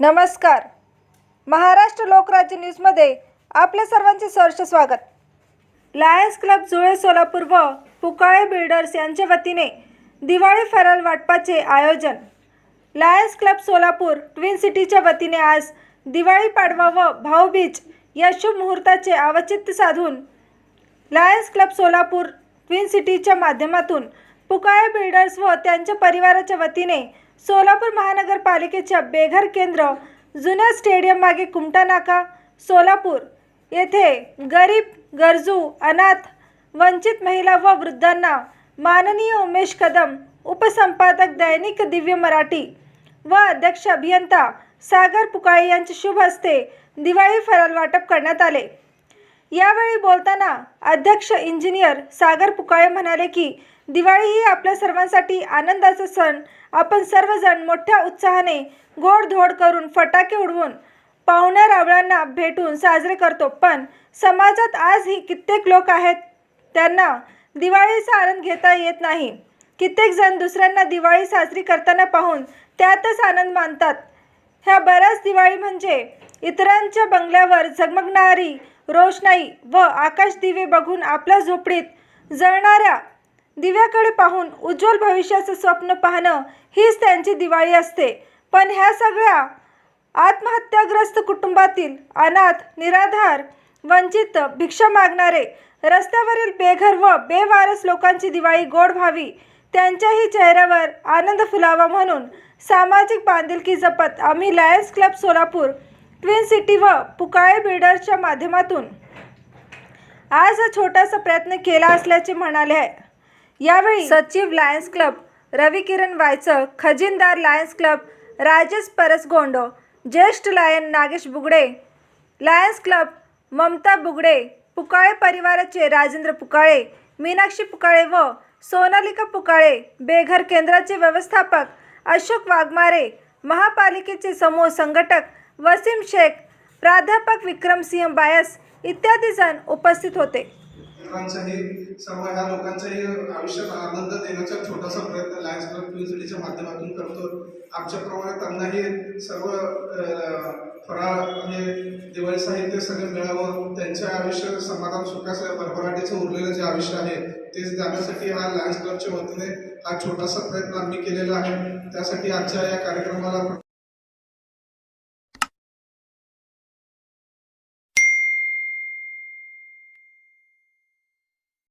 नमस्कार. महाराष्ट्र लोकराज्य न्यूजमध्ये आपल्या सर्वांचे सहर्ष स्वागत. लायन्स क्लब जुळे सोलापूर व पुकाळे बिल्डर्स यांच्या वतीने दिवाळी फेरल वाटपाचे आयोजन. लायन्स क्लब सोलापूर ट्विन सिटीच्या वतीने आज दिवाळी पाडवा व भाऊबीज या शुभ मुहूर्ताचे आवचित्य साधून लायन्स क्लब सोलापूर ट्विन सिटीच्या माध्यमातून पुकाळे बिल्डर्स व त्यांच्या परिवाराच्या वतीने सोलापूर महानगरपालिकेच्या बेघर केंद्र जुन्या स्टेडियम मागे कुमटा नाका सोलापूर येथे गरीब गरजू अनाथ वंचित महिला व वृद्धांना माननीय उमेश कदम उपसंपादक दैनिक दिव्य मराठी व अध्यक्ष अभियंता सागर पुकाळे यांचे शुभ हस्ते दिवाळी फराल वाटप करण्यात आले. यावेळी बोलताना अध्यक्ष इंजिनियर सागर पुकाळे म्हणाले की दिवाळी ही आपल्या सर्वांसाठी आनंदाचा सण. आपण सर्वजण मोठ्या उत्साहाने गोडधोड करून फटाके उडवून पाहुण्या रावळांना भेटून साजरे करतो. पण समाजात आजही कित्येक लोक आहेत त्यांना दिवाळीचा आनंद घेता येत नाही. कित्येक जण दुसऱ्यांना दिवाळी साजरी करताना पाहून त्यातच आनंद मानतात. ह्या बऱ्याच दिवाळी म्हणजे इतरांच्या बंगल्यावर झगमगणारी रोषणाई व आकाश दिवे बघून आपल्या झोपडीत जळणाऱ्या दिव्याकडे पाहून उज्ज्वल भविष्याचं स्वप्न पाहणं हीच त्यांची दिवाळी असते. पण ह्या सगळ्या आत्महत्याग्रस्त कुटुंबातील अनाथ निराधार वंचित भिक्षा मागणारे रस्त्यावरील बेघर व बेवारस लोकांची दिवाळी गोड व्हावी त्यांच्याही चेहऱ्यावर आनंद फुलावा म्हणून सामाजिक बांधिलकी जपत आम्ही lions club Solapur twin city व पुकाळे बिल्डर्सच्या माध्यमातून आज हा छोटासा प्रयत्न केला असल्याचे म्हणाले आहे. यावेळी सचिव लायन्स क्लब रवी किरण वायचक खजिनदार लायन्स क्लब राजेश परसगोंड ज्येष्ठ lion Nagesh Bugade lions club Mamata Bugade Pukale परिवाराचे राजेंद्र पुकाळे मीनाक्षी पुकाळे व सोनालिका पुकाळे बेघर केंद्राचे व्यवस्थापक अशोक वाघमारे महापालिकेचे समूह संघटक वसीम शेख प्राध्यापक विक्रमसिंह बायस इत्यादी जण उपस्थित होते. इतरांचाही सर्व ह्या लोकांच्याही आयुष्यात आनंद देण्याचा छोटासा प्रयत्न लायन्स क्लब ट्विन सिटीच्या माध्यमातून करतो. आमच्याप्रमाणे त्यांनाही सर्व फराळ हे दिवाळी साहित्य सगळं मिळावं. त्यांचं आयुष्य समाधान सुखाचं भरभराटीचं उरलेलं जे आयुष्य आहे ते जाण्यासाठी हा लायन्स क्लबच्या वतीने हा छोटासा प्रयत्न आम्ही केलेला आहे. त्यासाठी आजच्या या कार्यक्रमाला